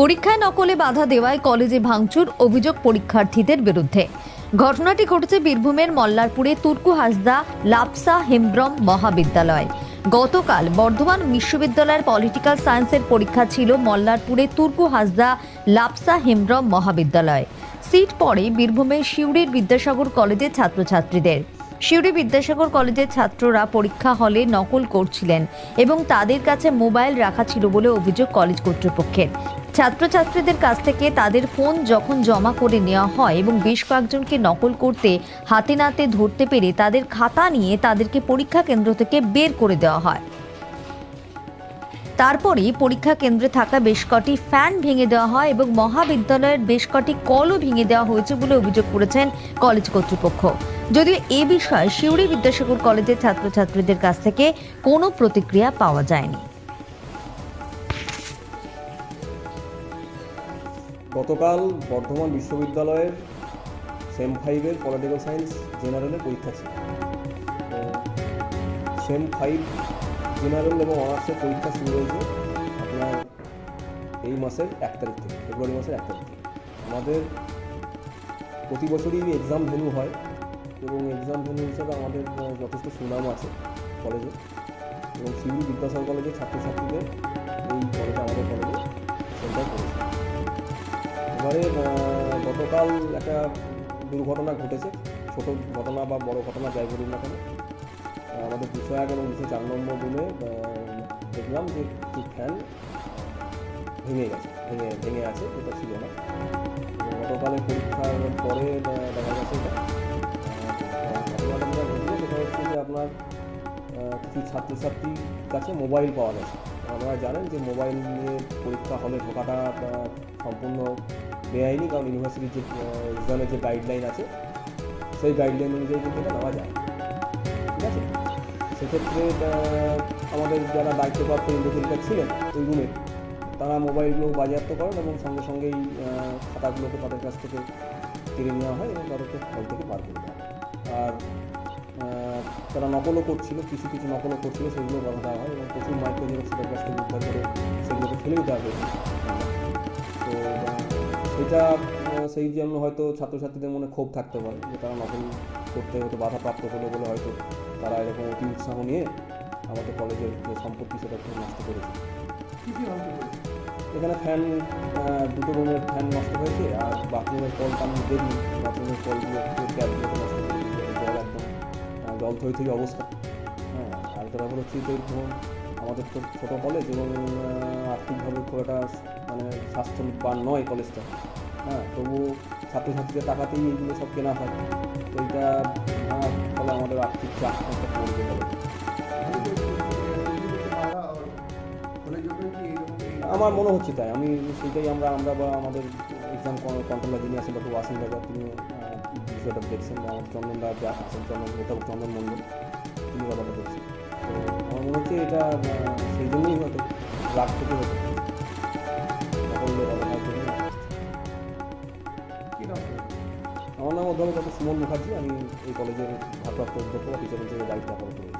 পরীক্ষায় নকলে বাধা দেওয়ায় কলেজে ভাঙচুর, অভিযোগ পরীক্ষার্থীদের বিরুদ্ধে। ঘটনাটি ঘটেছে বীরভূমের মল্লারপুরে তুর্কু হাসদা লাপসা হেমব্রম মহাবিদ্যালয়। গতকাল বর্ধমান বিশ্ববিদ্যালয়ের পলিটিক্যাল সায়েন্সের পরীক্ষা ছিল মল্লারপুরে তুর্কু হাসদা লাপসা হেমব্রম মহাবিদ্যালয়। সিট পড়ে বীরভূমের শিউরির বিদ্যাসাগর কলেজের ছাত্রছাত্রীদের। শিউরি বিদ্যাসাগর কলেজের ছাত্ররা পরীক্ষা হলে নকল করছিলেন এবং তাদের কাছে মোবাইল রাখা ছিল বলে অভিযোগ কলেজ কর্তৃপক্ষের। ছাত্রছাত্রীদের কাছ থেকে তাদের ফোন যখন জমা করে নেওয়া হয় এবং বেশ কয়েকজনকে নকল করতে, হাতে নাতে ধরতে পেরে তাদের খাতা নিয়ে তাদেরকে পরীক্ষা কেন্দ্র থেকে বের করে দেওয়া হয়। তারপরে পরীক্ষা কেন্দ্রে থাকা বেশ কটি ফ্যান ভেঙে দেওয়া হয় এবং মহাবিদ্যালয়ের বেশ কটি কলও ভেঙে দেওয়া হয়েছে বলে অভিযোগ করেছেন কলেজ কর্তৃপক্ষ। যদিও এ বিষয়ে শিউরি বিদ্যাসাগর কলেজের ছাত্রছাত্রীদের কাছ থেকে কোনো প্রতিক্রিয়া পাওয়া যায়নি। গতকাল বর্ধমান বিশ্ববিদ্যালয়ের সেম ফাইভের পলিটিক্যাল সায়েন্স জেনারেলের পরীক্ষা ছিল। সেম ফাইভ জেনারেল এবং অনার্সের পরীক্ষা শুরু হয়েছে আপনার এই মাসের এক তারিখ থেকে, ফেব্রুয়ারি মাসের এক তারিখ থেকে। আমাদের প্রতি বছরই এক্সাম ভেন্যু হয় এবং এক্সাম ভেন্যু হিসাবে আমাদের যথেষ্ট সুনাম আছে কলেজে এবং সিভিল বিদ্যাসাগর কলেজের ছাত্রছাত্রীদের এই কলেজে আমাদের কলেজে সেন্টার করেছে। আহ, গতকাল একটা দুর্ঘটনা ঘটেছে। ছোট ঘটনা বা বড় ঘটনা যাই বলুন না কেন। আমাদের দুশো এক এবং দুশো চার নম্বর রুমে দেখলাম যে একটি ফ্যান ভেঙে গেছে ভেঙে ভেঙে আছে যেটা ছিল না। গতকালের পরীক্ষার পরে দেখা গেছে সেটা হচ্ছে যে আপনার কিছু ছাত্রছাত্রীর কাছে মোবাইল পাওয়া গেছে। আপনারা জানেন যে মোবাইল নিয়ে পরীক্ষা হলে ঢোকাটা সম্পূর্ণ বেআইনি, কারণ ইউনিভার্সিটির যে এক্সামের যে গাইডলাইন আছে, সেই গাইডলাইন অনুযায়ী কিন্তু এটা নেওয়া যায়। ঠিক আছে? সেক্ষেত্রে আমাদের যারা দায়িত্বপ্রাপ্ত ইন্দ্রকলিকা ছিলেন ওই রুমে তারা মোবাইলগুলো বাজেয়াপ্ত করেন এবং সঙ্গে সঙ্গেই খাতাগুলোকে তাদের কাছ থেকে কেড়ে নেওয়া হয় এবং তাদেরকে হল থেকে বার করে দেওয়া আর তারা নকলও করছিল, কিছু কিছু নকলও করছিল, সেগুলো বাধা দেওয়া হয় এবং প্রচুর মাইক্রো জেরক্স তাদের কাছ থেকে উদ্ধার করে সেগুলোকে ফেলেও দেওয়া হয়েছে সেটা আহ, সেই জন্য হয়তো ছাত্রছাত্রীদের মনে ক্ষোভ থাকতে পারে যে তারা নকল করতে হয়তো বাধাপ্রাপ্ত হলো বলে হয়তো তারা এরকম অতি উৎসাহ নিয়ে আমাদের কলেজের যে সম্পত্তি সেটা খুব নষ্ট করেছে। এখানে ফ্যান দুটো রুমের ফ্যান নষ্ট হয়েছে আর বাথরুমের কলটা আমি দেখি বাথরুমের কলগুলো ট্যাপগুলোকে নষ্ট করে জল একদম জল থই থই অবস্থা। হ্যাঁ আর ব্যাপার হচ্ছে আমাদের তো ছোটো কলেজ এবং আহ, আর্থিকভাবে খুব একটা মানে স্বাস্থ্যবান নয় কলেজটা। হ্যাঁ তবুও ছাত্রছাত্রীদের টাকাতেই এইগুলো সব কেনা হয়। তো এইটা ফলে আমাদের আর্থিক চাপ আমার মনে হচ্ছে তাই। আমি সেটাই আমরা আমরা বা আমাদের এক্সাম কন্ট্রোলার যিনি আছেন ডক্টর ওয়াসিম রাজা তিনি বিষয়টা দেখছেন বা চন্দন দা যা আছেন চন্দন অধ্যাপক চন্দন মণ্ডল, তিনি ব্যাপারটা দেখছেন। তো আমার মনে হচ্ছে এটা সেই জন্যই হয়তো রাগ থেকে হতো আমার নাম অধ্যাপক ডক্টর সুমন মুখার্জি, আমি এই কলেজের ভারপ্রাপ্ত অধ্যক্ষ হিসেবে দায়িত্ব পালন করি